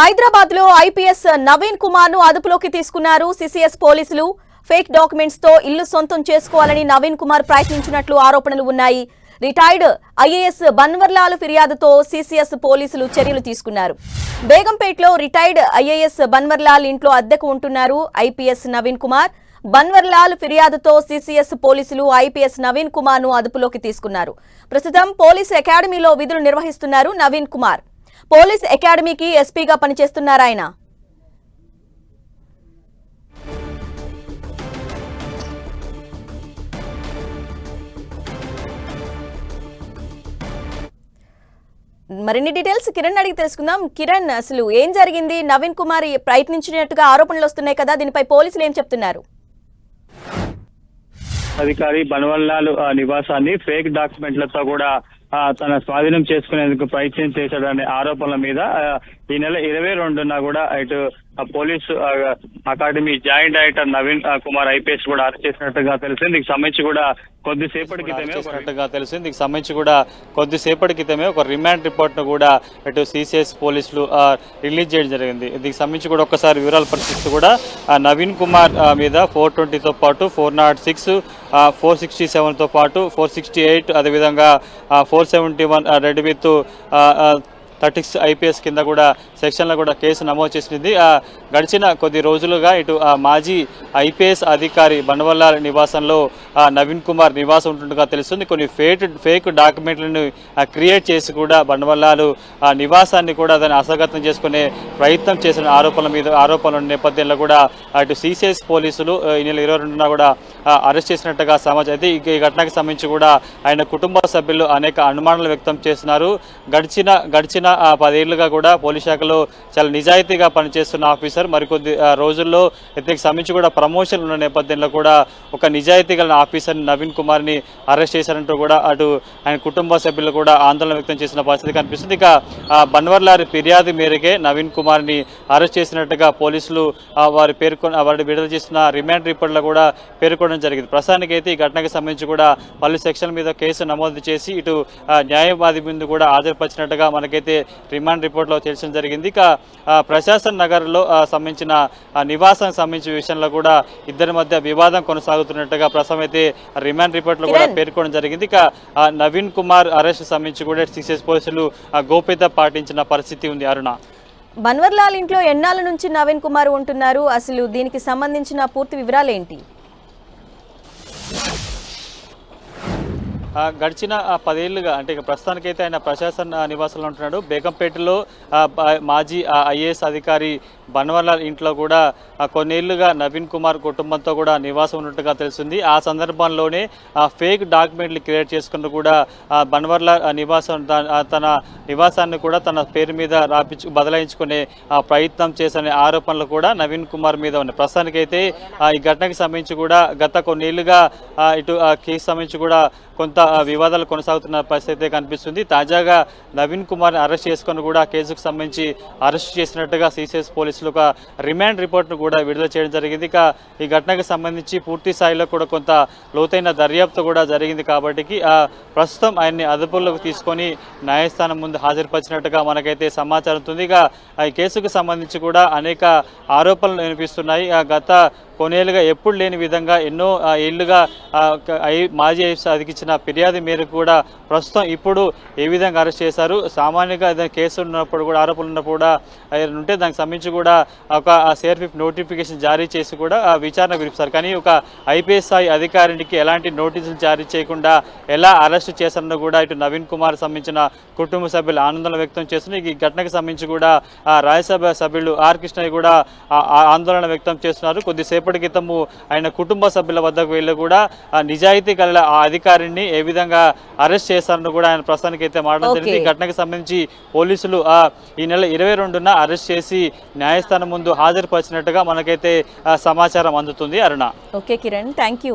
హైదరాబాద్లో ఐపీఎస్ నవీన్ కుమార్ను అదుపులోకి తీసుకున్నారు సిసిఎస్ పోలీసులు. ఫేక్ డాక్యుమెంట్స్తో ఇల్లు సొంతం చేసుకోవాలని నవీన్ కుమార్ ప్రయత్నించినట్లు ఆరోపణలు ఉన్నాయి. రిటైర్డ్ ఐఏఎస్ బన్వర్లాల్ ఫిర్యాదుతో సిసిఎస్ పోలీసులు చర్యలు తీసుకున్నారు. బేగంపేటలో రిటైర్డ్ ఐఏఎస్ బన్వర్లాల్ ఇంట్లో అద్దెకు ఉంటున్నారు ఐపీఎస్ నవీన్ కుమార్. బన్వర్లాల్ ఫిర్యాదుతో సిసిఎస్ పోలీసులు ఐపీఎస్ నవీన్ కుమార్ను అదుపులోకి తీసుకున్నారు. ప్రస్తుతం పోలీస్ అకాడమీలో విధులు నిర్వహిస్తున్నారు నవీన్ కుమార్. పోలీస్ అకాడమీకి ఎస్పీగా పనిచేస్తున్నారు ఆయన. మరిన్ని డీటెయిల్స్ కిరణ్ అడిగి తెలుసుకుందాం. కిరణ్ అసలు ఏం జరిగింది? నవీన్ కుమార్ ప్రయత్నించినట్టుగా ఆరోపణలు వస్తున్నాయి కదా దీనిపై పోలీసులు ఏం చెప్తున్నారు? అధికారి బన్వల్లాల్ ఆ, నివాసాన్ని ఫేక్ డాక్యుమెంట్లతో కూడా తన స్వాధీనం చేసుకునేందుకు ప్రయత్నం చేశాడనే ఆరోపణల మీద ఈ నెల ఇరవై రెండున కూడా ఇటు police academy joint director Naveen Kumar IPS కూడా అరెస్ట్ చేసినట్టుగా తెలిసింది. దీనికి సంబంధించి కూడా కొద్దిసేపటి క్రితమే చేసినట్టుగా తెలిసింది. దీనికి సంబంధించి కూడా కొద్దిసేపటి క్రితమే ఒక రిమాండ్ రిపోర్ట్ను కూడా ఇటు సిసిఎస్ పోలీసులు రిలీజ్ చేయడం జరిగింది. దీనికి సంబంధించి కూడా ఒకసారి వివరాలు పరిశీలిస్తూ కూడా నవీన్ కుమార్ మీద ఫోర్ ట్వంటీతో పాటు four nought six four sixty సెవెన్తో పాటు ఫోర్ సిక్స్టీ ఎయిట్ అదేవిధంగా four seventy one read with thirty six IPC కింద కూడా సెక్షన్లో కూడా కేసు నమోదు చేసింది. గడిచిన కొద్ది రోజులుగా ఇటు ఆ మాజీ ఐపీఎస్ అధికారి బనవల్లాల్ నివాసంలో నవీన్ కుమార్ నివాసం ఉంటుండగా తెలుస్తుంది. కొన్ని ఫేక్ ఫేక్ డాక్యుమెంట్లను క్రియేట్ చేసి కూడా బండవల్లాలు ఆ నివాసాన్ని కూడా దాన్ని అసగతం చేసుకునే ప్రయత్నం చేసిన ఆరోపణల మీద ఆరోపణల నేపథ్యంలో కూడా అటు సిసిఎస్ పోలీసులు ఈ నెల ఇరవై రెండున కూడా అరెస్ట్ చేసినట్టుగా సమాచారం. అయితే ఈ- ఘటనకు సంబంధించి కూడా ఆయన కుటుంబ సభ్యులు అనేక అనుమానాలు వ్యక్తం చేస్తున్నారు. గడిచిన గడిచిన పదేళ్ళుగా కూడా పోలీస్ శాఖలో చాలా నిజాయితీగా పనిచేస్తున్న ఆఫీసర్ మరికొద్ది రోజుల్లో ఇతనికి సంబంధించి కూడా ప్రమోషన్ ఉన్న నేపథ్యంలో కూడా ఒక నిజాయితీ గల ఆఫీసర్ నవీన్ కుమార్ని అరెస్ట్ చేశారంటూ కూడా అటు ఆయన కుటుంబ సభ్యులు కూడా ఆందోళన వ్యక్తం చేసిన పరిస్థితి కనిపిస్తుంది. ఇక బన్వర్లారి ఫిర్యాదు మేరకే నవీన్ కుమార్ని అరెస్ట్ చేసినట్టుగా పోలీసులు వారు పేర్కొన్న వారిని విడుదల చేసిన రిమాండ్ రిపోర్ట్లో కూడా పేర్కొనడం జరిగింది. ప్రస్తుతానికి అయితే ఈ ఘటనకు సంబంధించి కూడా పలు సెక్షన్ల మీద కేసు నమోదు చేసి ఇటు న్యాయవాది ముందు కూడా హాజరుపరిచినట్టుగా మనకైతే రిమాండ్ రిపోర్ట్లో తెలిసిన జరిగింది. ఇక ప్రశాసన్ నగర్లో సంబంధించిన నివాసానికి సంబంధించిన విషయంలో కూడా ఇద్దరి మధ్య వివాదం కొనసాగుతున్నట్టుగా ప్రస్తుతం అయితే రిమాండ్ రిపోర్ట్లో కూడా. పేర్కొనడం జరిగింది. ఇక నవీన్ కుమార్ అరెస్ట్ సంబంధించి కూడా సిసిఎస్ పోలీసులు గోప్యత పాటించిన పరిస్థితి ఉంది. అరుణ. బన్వర్లాల్ ఇంట్లో ఎన్నాళ్ళ నుంచి నవీన్ కుమార్ ఉంటున్నారు? అసలు దీనికి సంబంధించిన పూర్తి వివరాలు ఏంటి? గడిచిన పదేళ్ళుగా అంటే ఇక ప్రస్తుతానికైతే ఆయన ప్రశాసన నివాసంలో ఉంటున్నాడు. బేగంపేటలో మాజీ ఐఏఎస్ అధికారి బన్వర్లాల్ ఇంట్లో కూడా కొన్నేళ్ళుగా నవీన్ కుమార్ కుటుంబంతో కూడా నివాసం ఉన్నట్టుగా తెలిసింది ఆ సందర్భంలోనే ఆ ఫేక్ డాక్యుమెంట్లు క్రియేట్ చేసుకుంటూ కూడా బన్వర్లాల్ నివాసం తన నివాసాన్ని కూడా తన పేరు మీద రాపించు బదలాయించుకునే ఆ, ప్రయత్నం చేసనే ఆరోపణలు కూడా నవీన్ కుమార్ మీద ఉన్నాయి. ప్రస్తుతానికైతే ఈ ఘటనకు సంబంధించి కూడా గత కొన్నేళ్ళుగా ఇటు కేసు సంబంధించి కూడా కొంత వివాదాలు కొనసాగుతున్న పరిస్థితి అయితే కనిపిస్తుంది. తాజాగా నవీన్ కుమార్ అరెస్ట్ చేసుకొని కూడా కేసుకు సంబంధించి అరెస్ట్ చేసినట్టుగా సిసిఎస్ పోలీసులు ఒక రిమాండ్ రిపోర్ట్ను కూడా విడుదల చేయడం జరిగింది. ఇక ఈ ఘటనకు సంబంధించి పూర్తి స్థాయిలో కూడా కొంత లోతైన దర్యాప్తు కూడా జరిగింది కాబట్టి ఆ, ప్రస్తుతం ఆయన్ని అదుపులోకి తీసుకొని న్యాయస్థానం ముందు హాజరుపరిచినట్టుగా మనకైతే సమాచారం ఉంది. ఇక ఆ, ఈ కేసుకు సంబంధించి కూడా అనేక ఆరోపణలు వినిపిస్తున్నాయి. ఆ, గత కొన్నేళ్ళుగా ఎప్పుడు లేని విధంగా ఎన్నో ఆ, ఏళ్ళుగా ఐ- మాజీ ఐఎస్ అధికించిన ఫిర్యాదు మేరకు కూడా ప్రస్తుతం ఇప్పుడు ఏ విధంగా అరెస్ట్ చేశారు? సామాన్యంగా ఏదైనా కేసు ఉన్నప్పుడు కూడా ఆరోపణలు ఉన్నప్పుడు కూడా ఉంటే దానికి సంబంధించి కూడా ఒక సిఆర్పిఎఫ్ నోటిఫికేషన్ జారీ చేసి కూడా విచారణ గురిపిస్తారు. కానీ ఒక ఐపీఎస్ స్థాయి అధికారికి ఎలాంటి నోటీసులు జారీ చేయకుండా ఎలా అరెస్ట్ చేశారని కూడా ఇటు నవీన్ కుమార్ సంబంధించిన కుటుంబ సభ్యులు ఆనందం వ్యక్తం చేస్తున్నారు. ఈ ఘటనకు సంబంధించి కూడా రాజ్యసభ సభ్యులు ఆర్ కృష్ణయ్య కూడా ఆందోళన వ్యక్తం చేస్తున్నారు. కొద్దిసేపు కొద్దిసేపటి క్రితము ఆయన కుటుంబ సభ్యుల వద్దకు వెళ్ళి కూడా ఆ నిజాయితీ గల ఆ అధికారిని ఏ విధంగా అరెస్ట్ చేశారని కూడా ఆయన ప్రస్తుతానికి అయితే మాట్లాడడం జరిగింది. ఘటనకు సంబంధించి పోలీసులు ఆ ఈ నెల ఇరవై రెండున అరెస్ట్ చేసి న్యాయస్థానం ముందు హాజరుపరిచినట్టుగా మనకైతే సమాచారం అందుతుంది. అరుణ. ఓకే కిరణ్. థ్యాంక్